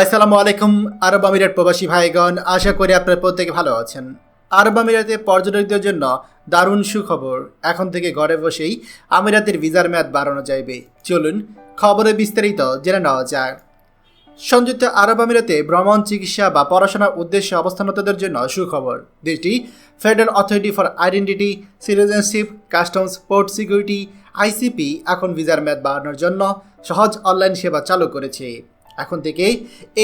আসসালামু আলাইকুম, আরব আমিরাত প্রবাসী ভাইগণ। আশা করি আপনারা প্রত্যেকে ভালো আছেন। আরব আমিরাতে পর্যটকদের জন্য দারুণ সুখবর। এখন থেকে ঘরে বসেই আমিরাতের ভিসার মেয়াদ বাড়ানো যাইবে। চলুন খবরে বিস্তারিত জেনে নেওয়া যাক। সংযুক্ত আরব আমিরাতে ভ্রমণ, চিকিৎসা বা পড়াশোনার উদ্দেশ্যে অবস্থানরতদের জন্য সুখবর। দেশটি federal authority for identity citizenship customs port security ICP এখন ভিসার মেয়াদ বাড়ানোর জন্য সহজ অনলাইন সেবা চালু করেছে। এখন থেকে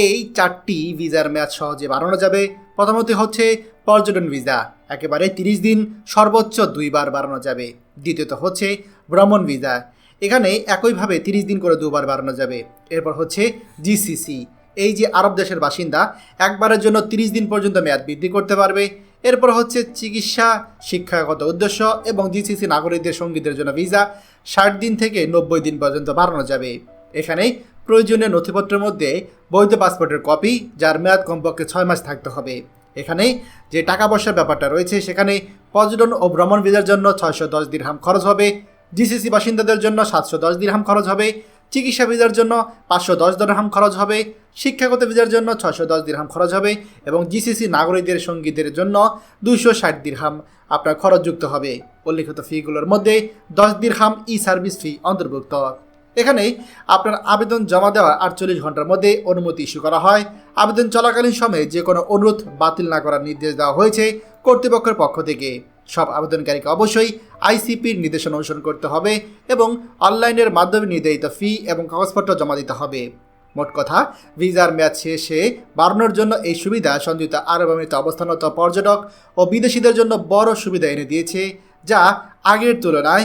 এই চারটি ভিসার মেয়াদ সহজে বাড়ানো যাবে। প্রথমত হচ্ছে পর্যটন ভিসা। একেবারে তিরিশ দিন সর্বোচ্চ দুইবার বাড়ানো যাবে। দ্বিতীয়ত হচ্ছে ভ্রমণ ভিসা। এখানে একইভাবে তিরিশ দিন করে দুবার বাড়ানো যাবে। এরপর হচ্ছে জিসিসি এই যে আরব দেশের বাসিন্দা, একবারের জন্য তিরিশ দিন পর্যন্ত মেয়াদ বৃদ্ধি করতে পারবে। এরপর হচ্ছে চিকিৎসা, শিক্ষাগত উদ্দেশ্য এবং জিসিসি নাগরিকদের সঙ্গীদের জন্য ভিসা। ষাট দিন থেকে নব্বই দিন পর্যন্ত বাড়ানো যাবে। এখানে প্রয়োজনীয় নথিপত্রের মধ্যে বৈধ পাসপোর্টের কপি, যার মেয়াদ কমপক্ষে ছয় মাস থাকতে হবে। এখানে যে টাকা পয়সার ব্যাপারটা রয়েছে সেখানে পর্যটন ও ভ্রমণ ভিসার জন্য ছয়শো দশ দিরহাম খরচ হবে, জিসিসি বাসিন্দাদের জন্য সাতশো দশ দিরহাম খরচ হবে, চিকিৎসা ভিসার জন্য পাঁচশো দশ দিরহাম খরচ হবে, শিক্ষাগত ভিসার জন্য ছশো দশ দিরহাম খরচ হবে এবং জিসিসি নাগরিকদের, সঙ্গীদের জন্য দুশো ষাট দিরহাম আপনার খরচযুক্ত হবে। উল্লিখিত ফিগুলোর মধ্যে দশ দিরহাম ই সার্ভিস ফি অন্তর্ভুক্ত। এখানে আপনার আবেদন জমা দেওয়ার আটচল্লিশ ঘণ্টার মধ্যে অনুমতি ইস্যু করা হয়। আবেদন চলাকালীন সময়ে যে কোনো অনুরোধ বাতিল না করার নির্দেশ দেওয়া হয়েছে কর্তৃপক্ষের পক্ষ থেকে। সব আবেদনকারীকে অবশ্যই আইসিপির নির্দেশনা অনুসরণ করতে হবে এবং অনলাইনের মাধ্যমে নির্ধারিত ফি এবং কাগজপত্র জমা দিতে হবে। মোট কথা, ভিসার মেয়াদ শেষে বাড়ানোর জন্য এই সুবিধা সংযুক্ত আরব আমিরাতে অবস্থানরত পর্যটক ও বিদেশিদের জন্য বড় সুবিধা এনে দিয়েছে, যা আগের তুলনায়